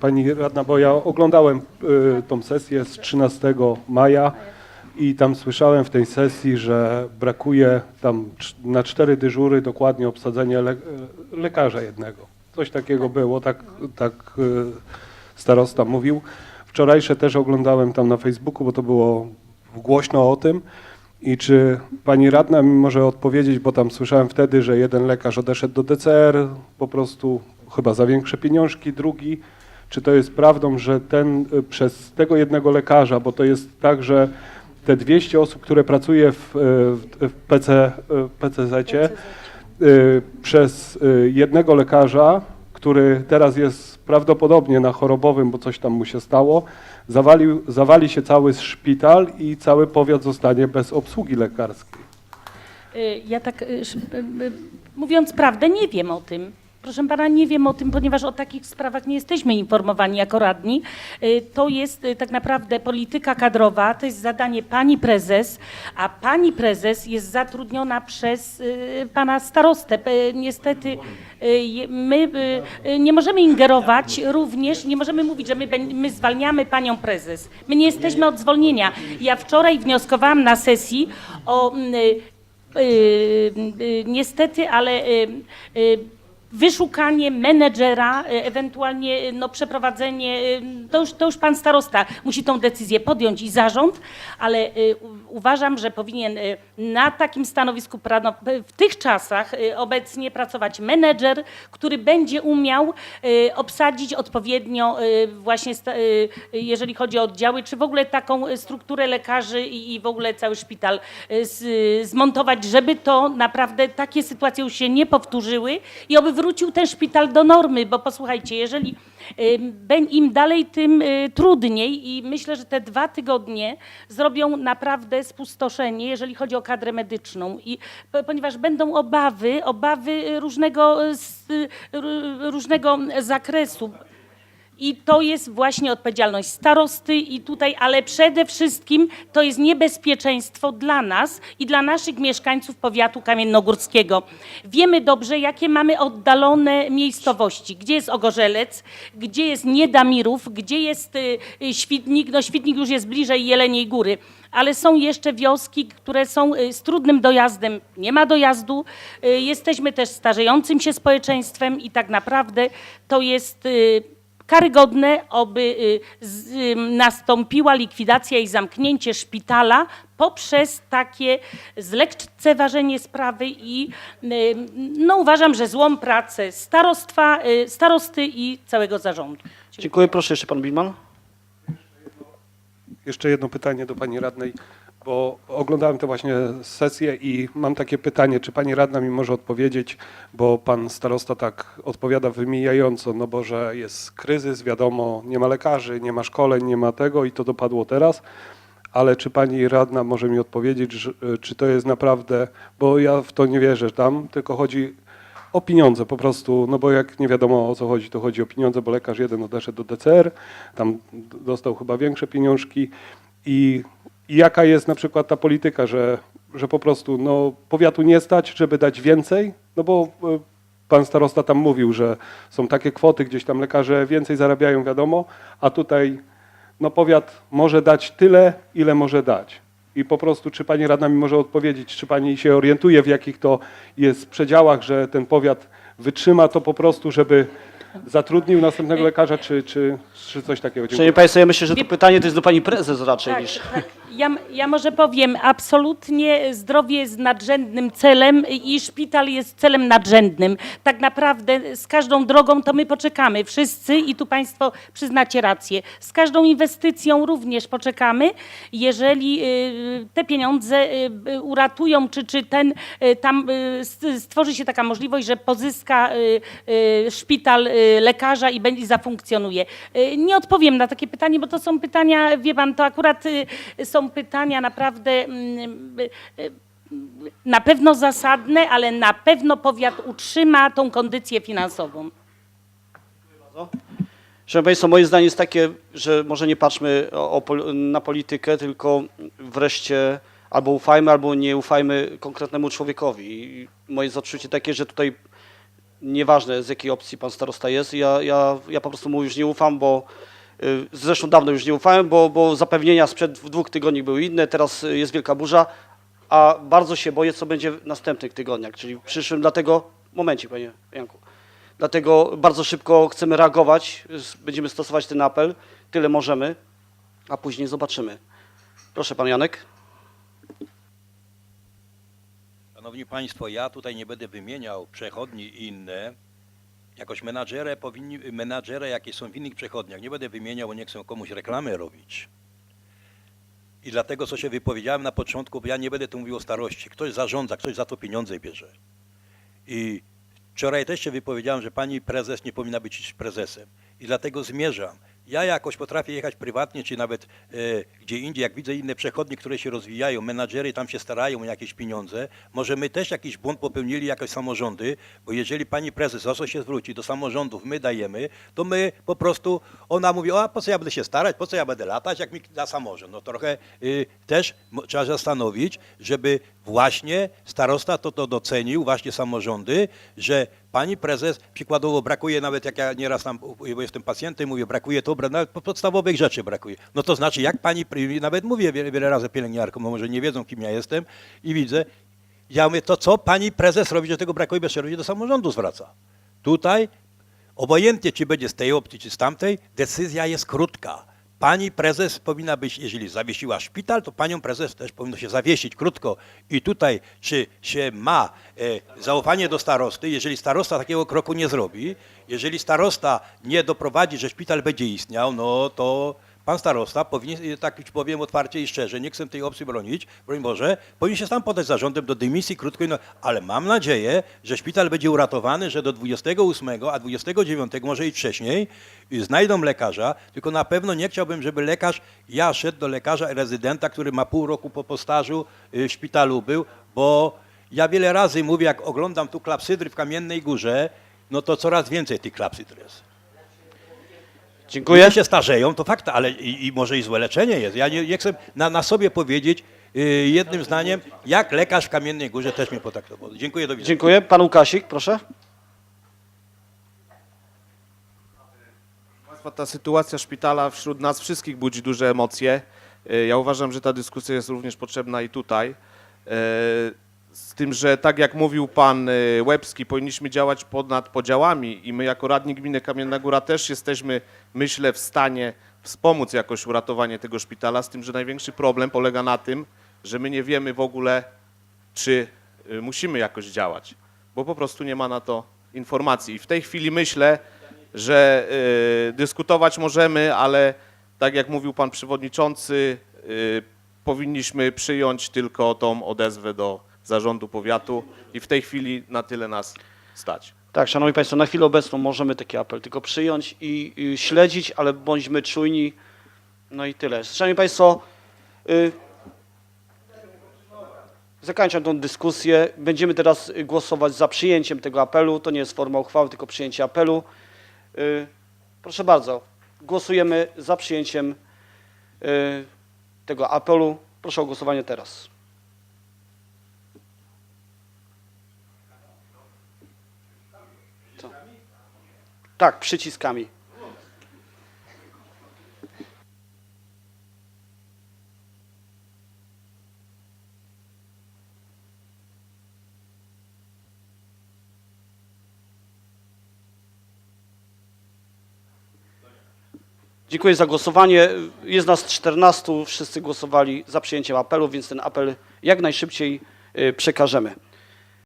Pani radna, bo ja oglądałem y, tą sesję z 13 maja i tam słyszałem w tej sesji, że brakuje tam na cztery dyżury dokładnie obsadzenie le, y, lekarza jednego. Coś takiego było, tak, tak y, starosta mówił. Wczorajsze też oglądałem tam na Facebooku, bo to było głośno o tym. I czy pani radna mi może odpowiedzieć, bo tam słyszałem wtedy, że jeden lekarz odeszedł do DCR po prostu chyba za większe pieniążki, drugi. Czy to jest prawdą, że ten y, przez tego jednego lekarza, bo to jest tak, że te 200 osób, które pracuje w, y, w, w PC, y, PCZ-cie, y, przez jednego lekarza, który teraz jest prawdopodobnie na chorobowym, bo coś tam mu się stało, zawalił, zawali się cały szpital i cały powiat zostanie bez obsługi lekarskiej. Ja tak, mówiąc prawdę, nie wiem o tym. Proszę pana, nie wiem o tym, ponieważ o takich sprawach nie jesteśmy informowani jako radni. Y, To jest y, tak naprawdę polityka kadrowa, to jest zadanie pani prezes, a pani prezes jest zatrudniona przez y, pana starostę. Niestety my nie możemy ingerować również, nie możemy mówić, że my, my zwalniamy panią prezes. My nie jesteśmy od zwolnienia. Ja wczoraj wnioskowałam na sesji o mm, y, y, niestety, ale y, y, wyszukanie menedżera, y, ewentualnie y, no, przeprowadzenie, y, to już, to już pan starosta musi tą decyzję podjąć i zarząd, ale uważam, że powinien na takim stanowisku w tych czasach obecnie pracować menedżer, który będzie umiał obsadzić odpowiednio właśnie, jeżeli chodzi o oddziały, czy w ogóle taką strukturę lekarzy i, w ogóle cały szpital zmontować, żeby to naprawdę takie sytuacje już się nie powtórzyły i oby wrócił ten szpital do normy, bo posłuchajcie, jeżeli im dalej, tym y, trudniej i myślę, że te dwa tygodnie zrobią naprawdę spustoszenie, jeżeli chodzi o kadrę medyczną i po- ponieważ będą obawy, obawy różnego, y, s- y, różnego zakresu. I to jest właśnie odpowiedzialność starosty i tutaj, ale przede wszystkim to jest niebezpieczeństwo dla nas i dla naszych mieszkańców powiatu kamiennogórskiego. Wiemy dobrze, jakie mamy oddalone miejscowości. Gdzie jest Ogorzelec, gdzie jest Niedamirów, gdzie jest y, y, Świdnik. No Świdnik już jest bliżej Jeleniej Góry. Ale są jeszcze wioski, które są y, z trudnym dojazdem. Nie ma dojazdu. Jesteśmy też starzejącym się społeczeństwem i tak naprawdę to jest karygodne, oby y, nastąpiła likwidacja i zamknięcie szpitala poprzez takie zlekceważenie sprawy i no, uważam, że złą pracę starostwa, y, starosty i całego zarządu. Dziękuję. Proszę jeszcze pan Bilman. Jeszcze jedno pytanie do pani radnej, bo oglądałem tę właśnie sesję i mam takie pytanie, czy pani radna mi może odpowiedzieć, bo pan starosta tak odpowiada wymijająco, no bo że jest kryzys, wiadomo, nie ma lekarzy, nie ma szkoleń, nie ma tego i to dopadło teraz, ale czy pani radna może mi odpowiedzieć, czy to jest naprawdę, bo ja w to nie wierzę tam, tylko chodzi o pieniądze po prostu, no bo jak nie wiadomo o co chodzi, to chodzi o pieniądze, bo lekarz jeden odeszedł do DCR, tam dostał chyba większe pieniążki i, i jaka jest na przykład ta polityka, że, że po prostu no, powiatu nie stać, żeby dać więcej, no bo e, pan starosta tam mówił, że są takie kwoty, gdzieś tam lekarze więcej zarabiają, wiadomo, a tutaj no powiat może dać tyle, ile może dać. I po prostu, czy pani radna mi może odpowiedzieć, czy pani się orientuje, w jakich to jest przedziałach, że ten powiat wytrzyma to po prostu, żeby zatrudnił następnego lekarza, czy, czy, czy coś takiego? Dziękuję. Szanowni Państwo, ja myślę, że to pytanie to jest do Pani Prezes raczej Tak, niż... tak. Ja, ja może powiem, absolutnie zdrowie jest nadrzędnym celem i szpital jest celem nadrzędnym. Tak naprawdę z każdą drogą to my poczekamy wszyscy i tu Państwo przyznacie rację. Z każdą inwestycją również poczekamy. Jeżeli y, te pieniądze y, uratują, czy, czy ten y, tam stworzy się taka możliwość, że pozyska szpital lekarza i będzie zafunkcjonuje. Nie odpowiem na takie pytanie, bo to są pytania, wie pan, to akurat y, pytania naprawdę mm, y, y, na pewno zasadne, ale na pewno powiat utrzyma tą kondycję finansową. Szanowni Państwo, moje zdanie jest takie, że może nie patrzmy o, o, na politykę, tylko wreszcie albo ufajmy, albo nie ufajmy konkretnemu człowiekowi. I moje odczucie takie, że tutaj nieważne z jakiej opcji pan starosta jest, ja, ja, ja po prostu mu już nie ufam, bo zresztą dawno już nie ufałem, bo, bo zapewnienia sprzed dwóch tygodni były inne, teraz y, jest wielka burza, a bardzo się boję, co będzie w następnych tygodniach, czyli w przyszłym, dlatego, momencie panie Janku, dlatego bardzo szybko chcemy reagować, będziemy stosować ten apel, tyle możemy, a później zobaczymy. Proszę pan Janek. Szanowni Państwo, ja tutaj nie będę wymieniał przechodni i inne. Jakoś menadżere powinni, menadżere jakie są w innych przechodniach, nie będę wymieniał, bo nie chcę komuś reklamy robić. I dlatego, co się wypowiedziałem na początku, bo ja nie będę tu mówił o starości. Ktoś zarządza, ktoś za to pieniądze bierze. I wczoraj też się wypowiedziałem, że pani prezes nie powinna być prezesem. I dlatego zmierzam. Ja jakoś potrafię jechać prywatnie, czy nawet e, gdzie indziej, jak widzę inne przechodnie, które się rozwijają, menadżery tam się starają o jakieś pieniądze, może my też jakiś błąd popełnili, jakoś samorządy, bo jeżeli pani prezes o co się zwróci, do samorządów my dajemy, to my po prostu, ona mówi, a po co ja będę się starać, po co ja będę latać, jak mi da samorząd. No trochę y, też trzeba zastanowić, żeby właśnie starosta to, to docenił, właśnie samorządy, że pani prezes, przykładowo brakuje nawet, jak ja nieraz tam, bo jestem pacjentem, mówię, brakuje to, nawet podstawowych rzeczy brakuje. No to znaczy, jak pani, nawet mówię wiele, wiele razy pielęgniarkom, bo może nie wiedzą, kim ja jestem i widzę, ja mówię, to co pani prezes robi, że tego brakuje, bez przerwy do samorządu zwraca. Tutaj Obojętnie, czy będzie z tej opcji, czy z tamtej, decyzja jest krótka. Pani prezes powinna być, jeżeli zawiesiła szpital, to panią prezes też powinno się zawiesić krótko. I tutaj, czy się ma e, zaufanie do starosty, jeżeli starosta takiego kroku nie zrobi, jeżeli starosta nie doprowadzi, że szpital będzie istniał, no to pan starosta powinien, tak powiem otwarcie i szczerze, nie chcę tej opcji bronić, broń Boże, powinien się sam podać zarządem do dymisji krótko, i no, ale mam nadzieję, że szpital będzie uratowany, że do 28, a 29, może i wcześniej, znajdą lekarza, tylko na pewno nie chciałbym, żeby lekarz, ja szedł do lekarza rezydenta, który ma pół roku po postażu y, w szpitalu był, bo ja wiele razy mówię, jak oglądam tu klapsydry w Kamiennej Górze, no to coraz więcej tych klapsydr jest. Dziękuję. Ludzie się starzeją, to fakt, ale i, i może i złe leczenie jest. Ja nie, nie chcę na, na sobie powiedzieć y, jednym zdaniem, jak lekarz w Kamiennej Górze też mnie potraktował. Dziękuję, do widzenia. Dziękuję. Pan Łukasik, proszę. Państwa, ta sytuacja szpitala wśród nas wszystkich budzi duże emocje. E, Ja uważam, że ta dyskusja jest również potrzebna i tutaj. E, Z tym, że tak jak mówił pan e, Łebski, powinniśmy działać ponad podziałami i my jako radni gminy Kamienna Góra też jesteśmy, myślę, w stanie wspomóc jakoś uratowanie tego szpitala, z tym, że największy problem polega na tym, że my nie wiemy w ogóle, czy y, musimy jakoś działać, bo po prostu nie ma na to informacji. I w tej chwili myślę, że y, dyskutować możemy, ale tak jak mówił pan przewodniczący, y, powinniśmy przyjąć tylko tą odezwę do zarządu powiatu i w tej chwili na tyle nas stać. Tak, Szanowni Państwo, na chwilę obecną możemy taki apel tylko przyjąć i, i śledzić, ale bądźmy czujni. No i tyle. Szanowni Państwo, y, zakończam tą dyskusję. Będziemy teraz głosować za przyjęciem tego apelu. To nie jest forma uchwały, tylko przyjęcie apelu. Y, proszę bardzo, głosujemy za przyjęciem y, tego apelu. Proszę o głosowanie teraz. Tak, przyciskami. Dziękuję za głosowanie. Jest nas 14, wszyscy głosowali za przyjęciem apelu, więc ten apel jak najszybciej y, przekażemy.